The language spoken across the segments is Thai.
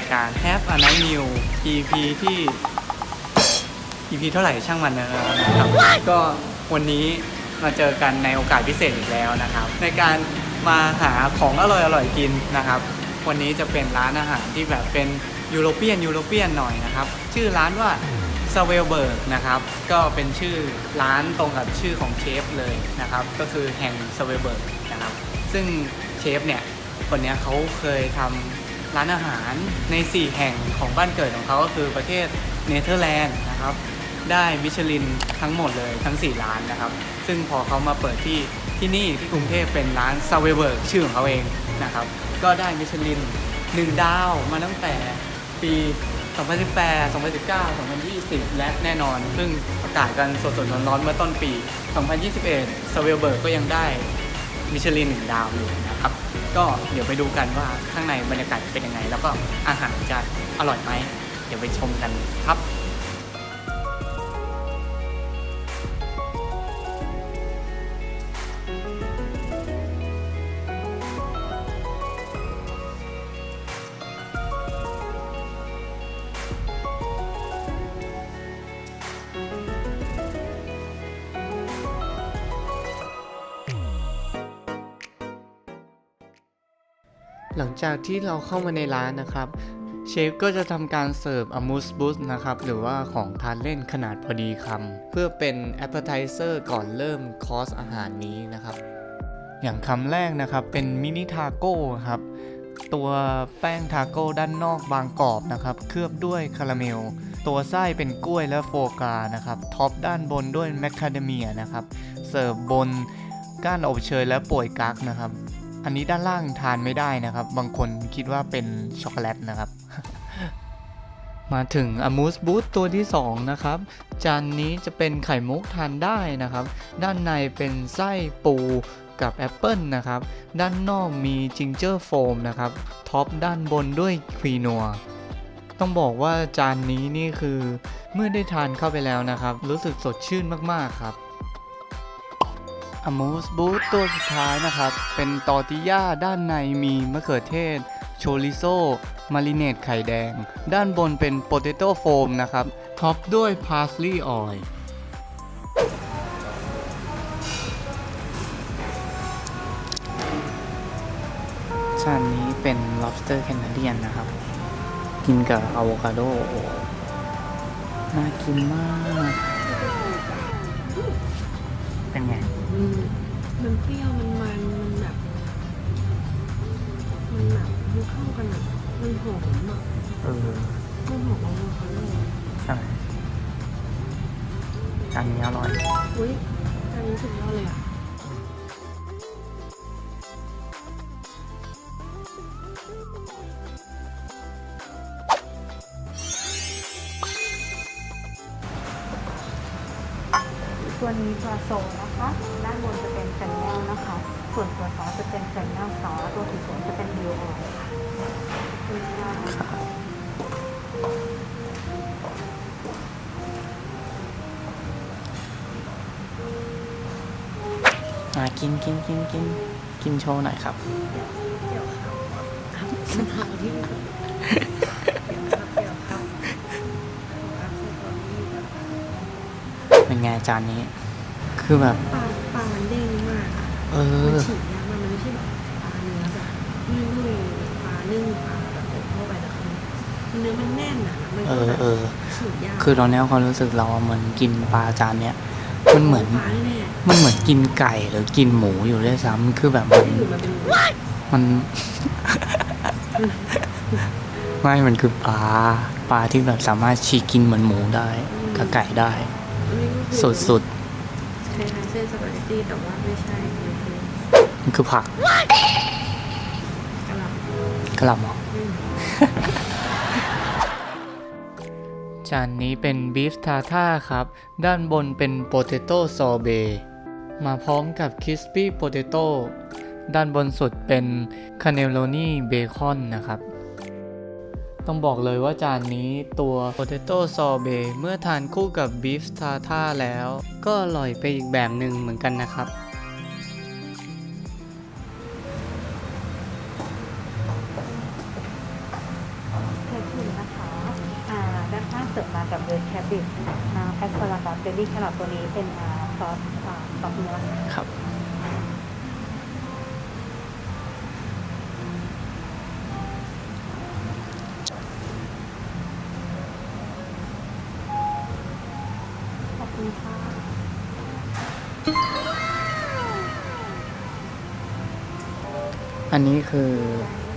ายการ Have a Night Meal EP ที่ EP เท่าไหร่ช่างมันนะครับ ก็วันนี้มาเจอกันในโอกาสพิเศษอีกแล้วนะครับ ในการมาหาของอร่อยๆกินนะครับ วันนี้จะเป็นร้านอาหารที่แบบเป็นยูโรเปียนยูโรเปียนหน่อยนะครับ ชื่อร้านว่าสเวลเบิร์กนะครับ ก็เป็นชื่อร้านตรงกับชื่อของเชฟเลยนะครับ ก็คือแห่งสเวลเบิร์กนะครับ ซึ่งเชฟเนี่ยคนเนี้ยเขาเคยทำ ร้านอาหารใน 4 แห่งของบ้านเกิดของเขาก็คือประเทศเนเธอร์แลนด์นะครับ ได้มิชลินทั้งหมดเลยทั้ง 4 ร้านนะครับ ซึ่งพอเขามาเปิดที่ที่นี่ที่กรุงเทพเป็นร้านซาเวเบิร์กชื่อของเขาเองนะครับ ก็ได้มิชลิน 1 ดาวมาตั้งแต่ปี 2018 2019 2020 และแน่นอนเพิ่งประกาศกันสดๆร้อนๆเมื่อต้นปี 2021ซาเวเบิร์กก็ยังได้ มิชลินหนึ่งดาวอยู่นะครับ ก็เดี๋ยวไปดูกันว่าข้างในบรรยากาศเป็นยังไง แล้วก็อาหารจะอร่อยไหม เดี๋ยวไปชมกันครับ หลังจากที่เราเข้ามาในร้านนะครับเชฟก็จะทำการเสิร์ฟอมูสบุสนะครับ หรือว่าของทานเล่นขนาดพอดีคำเพื่อเป็นแอปเปอร์ไทเซอร์ก่อนเริ่มคอร์สอาหารนี้นะครับ อย่างคำแรกนะครับเป็นมินิทาโก้ครับ ตัวแป้งทาโก้ด้านนอกบางกรอบนะครับ เคลือบด้วยคาราเมล ตัวไส้เป็นกล้วยและโฟกานะครับ ท็อปด้านบนด้วยแมคคาเดเมียนะครับ เสิร์ฟบนก้านอบเชยและป่วยกั๊กนะครับ อันนี้ด้านล่างทานไม่ได้นะครับ บางคนคิดว่าเป็นช็อกโกแลตนะครับ มาถึงอมูสบูธตัวที่ 2 นะครับ จานนี้จะเป็นไข่มุกทานได้นะครับ ด้านในเป็นไส้ปูกับแอปเปิลนะครับ ด้านนอกมีจิงเจอร์โฟมนะครับ ท็อปด้านบนด้วยควีนัวต้องบอกว่าจานนี้นี่คือเมื่อได้ทานเข้าไปแล้วนะครับ รู้สึกสดชื่นมากๆครับ อมูสบูธตัวสุดท้ายนะครับ เป็นตอร์ติย่าด้านในมีมะเขือเทศ โชริโซ มาริเนตไข่แดง ด้านบนเป็นโปเตโต้โฟมนะครับ ท็อปด้วยพาสลีย์ออยล์จานนี้เป็น lobster Canadian นะครับ กินกับอะโวคาโด น่ากินมาก เป็นไง อืมมันเปรี้ยวมันมันมันแบบ มันแบบมันเข้ากันอะ มันหอมอะเออ มันหอมอะโวคาโดใช่จานนี้อร่อย อุ้ยอันนี้สุดยอดเลยอะ กินกินกินกินกินโชว์หน่อยครับ เดี๋ยวครับมันทำที่เดี๋ยวครับเดี๋ยวครับครับใส่ตัวนี้แบบเป็นไงจานนี้ คือแบบ ปลาปลามันเด้งมากอะเอมันอ ฉีกยากมากมันไม่ใช่แบบปลาเนื้อแบบนึ่งปลานึ่งปลาแบบเข้าไปแต่คือเนื้อมันแน่นอะมันเอก็อแบบเออ ฉีกยากคือตอนนี้ความรู้สึกเราอะเหมือนกินปลาจานเนี้ย มันเหมือนปลาแน่มันเหมือนกินไก่หรือกินหมูอยู่ด้วยซ้ำคือแบบมันๆอยู่มาเป็นมันไม่มันคือปลาปลาที่แบบสามารถฉีกกินเหมือนหมูได้กับไก่ได้ สุดสุดคล้ายๆเส้นสปาเกตตี้แต่ว่าไม่ใช่มันคือๆมันคือผักกะหล่ำกระหล่ำเหรออืม จานนี้เป็นบีฟทาท่าครับ ด้านบนเป็นโปเตโต้ซอเบมาพร้อมกับค i สปี้โปเตโต้ด้านบนสุดเป็นคาเนลโ o นี่เบคอนนะครับ ต้องบอกเลยว่าจานนี้ตัวโปเตโต้ซอเบเมื่อทานคู่กับบีฟทาท่าแล้ว ก็อร่อยไปอีกแบบหนึ่งเหมือนกันนะครับ รากัสเบบี้แครอทตัวนี้เป็นอ่าซอสอ่าซอสเนื้อครับ ขอบคุณค่ะอันนี้คือ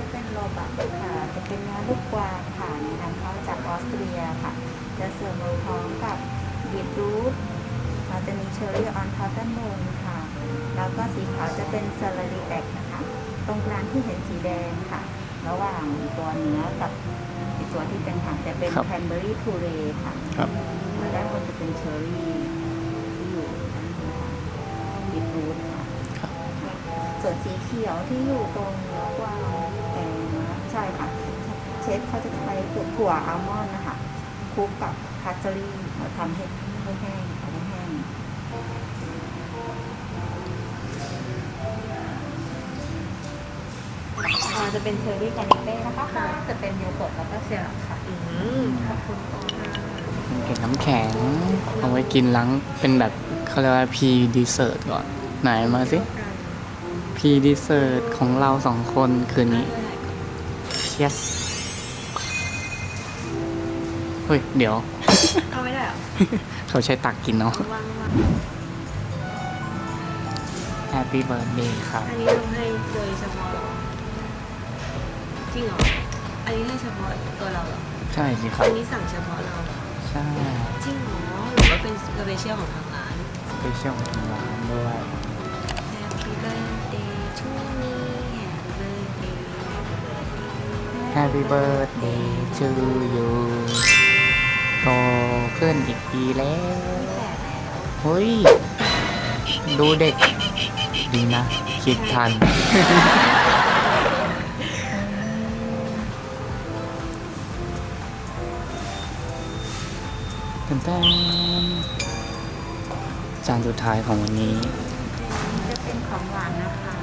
จะเป็นโรบัตค่ะจะเป็นเนื้อลูกกวางค่ะนำเข้าจากออสเตรียค่ะ จะเสิร์ฟมาพร้อมกับ บีทรูทเราจะมีเชอร์รี่ออนท็อปด้านบนค่ะ แล้วก็สีขาวจะเป็นเซอร์รีแบกนะคะ ตรงกลางที่เห็นสีแดงค่ะ ระหว่างตัวเนื้อกับอีกตัวที่เป็นผักจะเป็นครับ แคนเบอรี่ทูเรค่ะ ครับ แล้วด้านบนจะเป็นเชอร์รี่ที่อยู่ด้านบนค่ะบีทรูทค่ะ ครับ ส่วนสีเขียวที่อยู่ตรงเนื้อกวางแดงนะใช่ค่ะ เชฟเขาจะใช้ถั่วอัลมอนด์นะคะคลุกกับ พาสลีย์มาทำให้ให้แห้งเอาให้แห้งอ่าจะเป็นเชอร์รี่แกนิเต้นะคะข้างล่างจะเป็นโยเกิร์ตแล้วก็เซีรัปค่ะอืมขอบคุณค่ะเก็บน้ำแข็งเอาไว้กินหลังเป็นแบบเขาเรียกว่าพีดีเซอร์ก่อน ไหนมาสิพีดีเซอร์ของเราสองคนคืนนี้ yes เฮ้ย เดี๋ยว เอาไม่ได้เหรอเขาใช้ตักกินเนาะ วางวาง Happy birthday ครับ อันนี้ทำให้โดยเฉพาะเหรอจริงเหรอ อันนี้ให้เฉพาะตัวเราเหรอ ใช่สิครับ อันนี้สั่งเฉพาะเราเหรอใช่จริงเหรอหรือว่าเป็นสเปเชียลของทางร้าน สเปเชียลของทางร้านด้วย Happy birthday to me Happy Happy birthday birthday to you โตขึ้นอีกปีแล้ว เฮ้ย ดูเด็ก ดีนะ คิดทันแตนจานสุดท้ายของวันนี้ จะเป็นของหวานนะคะ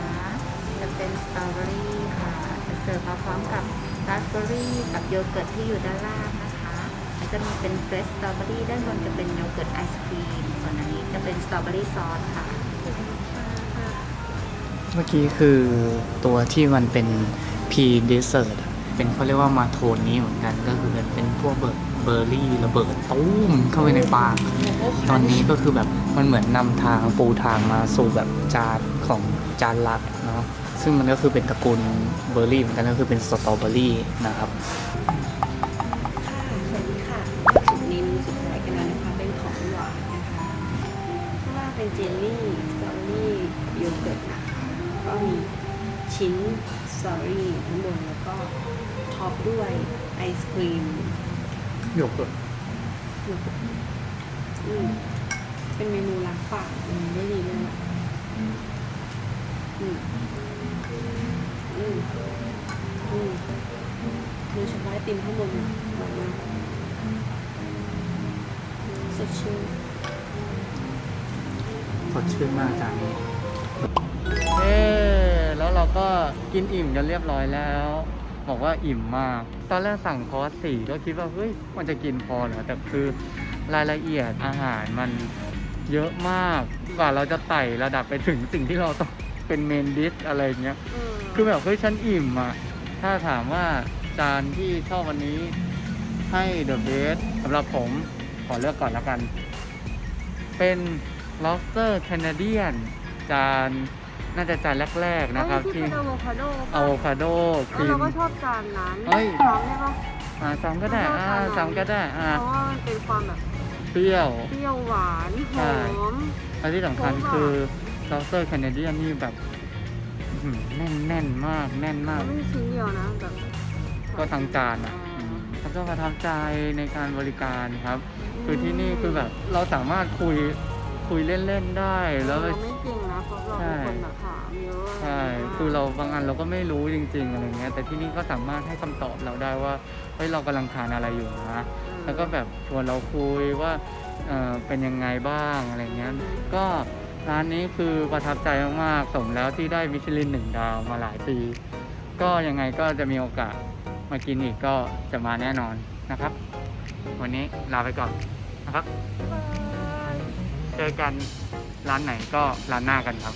จะเป็นสตรอเบอรี่ค่ะ จะเสิร์ฟมาพร้อมกับราสเบอรี่กับโยเกิร์ตที่อยู่ด้านล่างนะคะ จะมีเป็นเฟรชสตรอเบอรี่ด้านบนจะเป็นโยเกิร์ตไอศครีมส่วนอันนี้จะเป็นสตรอเบอรี่ซอสค่ะ เมื่อกี้คือตัวที่มันเป็นพีเดสเซอร์เป็นเขาเรียกว่ามาโทนนี้เหมือนกันก็คือเป็นพวกเบอร์เบอร์รี่ระเบิดตุ้มเข้าไปในปาก ตอนนี้ก็คือแบบมันเหมือนนำทางปูทางมาสู่แบบจานของจานหลักเนาะซึ่งมันก็คือเป็นตระกูลเบอร์รี่เหมือนกันก็คือเป็นสตรอเบอรี่นะครับ เป็นเจลลี่สตรอเบอรี่โยเกิร์ตนะคะก็มีชิ้นสตรอเบอรี่ข้างบนแล้วก็ท็อปด้วยไอศครีมหยกเลยอืมเป็นเมนูล้างปากอืมได้ดีเลยอะอืมอืมอืมโดยเฉพาะไอติมข้างบนอะอร่อยมากสดชื่นส ดชื่นมากจานนี้เอ๊แล้วเราก็กินอิ่มกันเรียบร้อยแล้ว บอกว่าอิ่มมาก ตอนแรกสั่งคอร์สสี่ก็คิดว่าเฮ้ยมันจะกินพอเหรอแต่คือรายละเอียดอาหารมันเยอะมากกว่าเราจะไต่ระดับไปถึงสิ่งที่เราต้องเป็นเมนดิสอะไรเงี้ยคือแบบเฮ้ยฉันอิ่มอะถ้าถามว่าจานที่ชอบวันนี้ให้เดอะเบสสำหรับผมขอเลือกก่อนแล้วกัน เป็น lobster Canadian จานน่าจะจานแรกๆนะครับที่เป็นอะโวคาโดอะโวคาโดคแล้วรีเรามก็ชอบจานนั้นเฮ้ยซ้อมได้ปะอ่าซ้ำก็ได้อ่าซ้ำก็ได้อ่าเพราะว่ามันเป็นความแบบเปรี้ยวเปรี้ยวหวานหใช่อมและที่สำคัญผมว่าคือ lobster Canadian นี่แบบอื้อหือแน่นแน่นมากแน่นมากไม่ใช่ชิ้นเดียวนะแบบก็ทั้งจานอะอืมแล้วก็ประทับใจในการบริการครับ คือที่นี่คือแบบเราสามารถคุย คุยเล่นๆได้แล้วเราไม่เก่งนะเพราะเราเป็นคนแบบถามเยอะใช่คือเราบางอันเราก็ไม่รู้จริง ๆอะไรเงี้ยแต่ที่นี่ก็สามารถให้คำตอบเราได้ว่าเฮ้ยเรากำลังทานอะไรอยู่นะแล้วก็แบบชวนเราคุยว่าเอ่อเป็นยังไงบ้างอะไรเงี้ยก็ร้านนี้คือประทับใจมากๆสมแล้วที่ได้มิชลินหนึ่งดาวมาหลายปี ก็ยังไงก็จะมีโอกาสมากินอีกก็จะมาแน่นอนนะครับ วันนี้ลาไปก่อนนะครับบ๊ายบาย เจอกันร้านไหนก็ร้านหน้ากันครับ